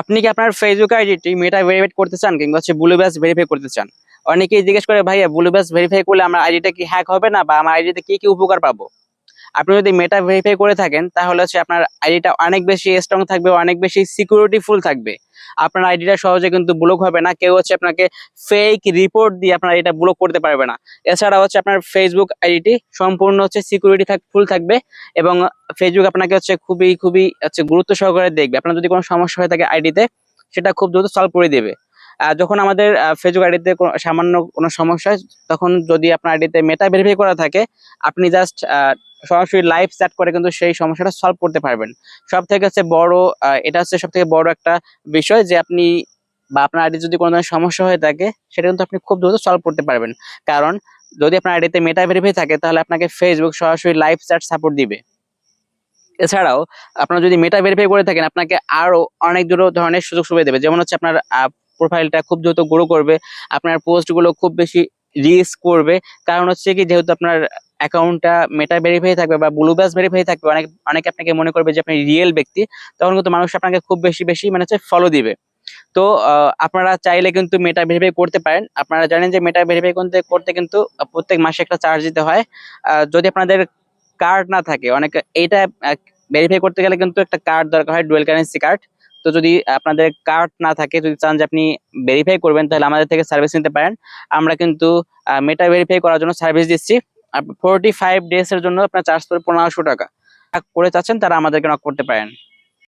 আপনি কি আপনার ফেসবুক আইডিটি মেটা ভেরিফাই করতে চান কিংবা হচ্ছে ব্লু ব্যাস ভেরিফাই করতে চান? অনেকেই জিজ্ঞেস করে, ভাইয়া ব্লু ব্যাস ভেরিফাই করলে আমার আইডিটা কি হ্যাক হবে না বা আমার আইডিতে কি কি উপকার পাবো? আপনি যদি মেটা ভেরিফাই করে থাকেন, তাহলে হচ্ছে আপনার আইডিটা অনেক বেশি স্ট্রং থাকবে, অনেক বেশি সিকিউরিটি ফুল থাকবে। আপনার আইডিটা সহজে কিন্তু ব্লক হবে না, কেউ হচ্ছে আপনাকে ফেক রিপোর্ট দিয়ে আপনার এটা ব্লক করতে পারবে না। এছাড়া হচ্ছে আপনার ফেসবুক আইডিটি সম্পূর্ণ হচ্ছে সিকিউরিটি ফুল থাকবে এবং ফেসবুক আপনাকে হচ্ছে খুবই খুবই হচ্ছে গুরুত্ব সহকারে দেখবে। আপনার যদি কোনো সমস্যা হয়ে থাকে আইডিতে সেটা খুব দ্রুত সলভ করে দেবে। যখন আমাদের ফেসবুক আইডিতে সামান্য কোনো সমস্যা তখন যদি আপনার আইডিতে মেটা ভেরিফাই করা থাকে, আপনি জাস্ট সরাসরি লাইভ চ্যাট করে কিন্তু সেই সমস্যাটা সলভ করতে পারবেন। সব থেকে হচ্ছে বড় এটা হচ্ছে সব থেকে বড় একটা বিষয় যে আপনি বা আপনার আইডি যদি কোনো ধরনের সমস্যা হয়ে থাকে, সেটা কিন্তু আপনি খুব দ্রুত সলভ করতে পারবেন। কারণ যদি আপনার আইডিতে মেটা ভেরিফাই থাকে, তাহলে আপনাকে ফেসবুক সরাসরি লাইভ চ্যাট সাপোর্ট দিবে। এছাড়াও, আপনারা যদি মেটা ভেরিফাই করে থাকেন, আপনাকে আরও অনেক দুটো ধরনের সুযোগ সুবিধা দেবে। যেমন হচ্ছে আপনার প্রোফাইলটা খুব দ্রুত গ্রো করবে, আপনার পোস্টগুলো খুব বেশি রিচ করবে। কারণ হচ্ছে কি, যেহেতু আপনার অ্যাকাউন্টটা মেটা ভেরিফাই থাকবে বা ব্লু ব্যাস ভেরিফাই থাকবে, অনেক, অনেকে আপনাকে মনে করবে যে আপনি রিয়েল ব্যক্তি, তখন কিন্তু মানুষ আপনাকে খুব বেশি বেশি মানে হচ্ছে ফলো দিবে। তো আপনারা চাইলে কিন্তু মেটা ভেরিফাই করতে পারেন। আপনারা জানেন যে মেটা ভেরিফাই করতে করতে কিন্তু প্রত্যেক মাসে একটা চার্জ দিতে হয়। যদি আপনাদের কার্ড না থাকে, অনেক, এইটা ভেরিফাই করতে গেলে কিন্তু একটা কার্ড দরকার হয় ডুয়েল কারেন্সি কার্ড তো যদি আপনাদের কার্ড না থাকে, যদি চান যে আপনি ভেরিফাই করবেন, তাহলে আমাদের থেকে সার্ভিস নিতে পারেন। আমরা কিন্তু মেটা ভেরিফাই করার জন্য সার্ভিস দিচ্ছি। ফোরটি ফাইভ ডেজ এর জন্য আপনার চার্জ পড়বে পনেরোশো টাকা। করে চাচ্ছেন তারা আমাদেরকে নক করতে পারেন।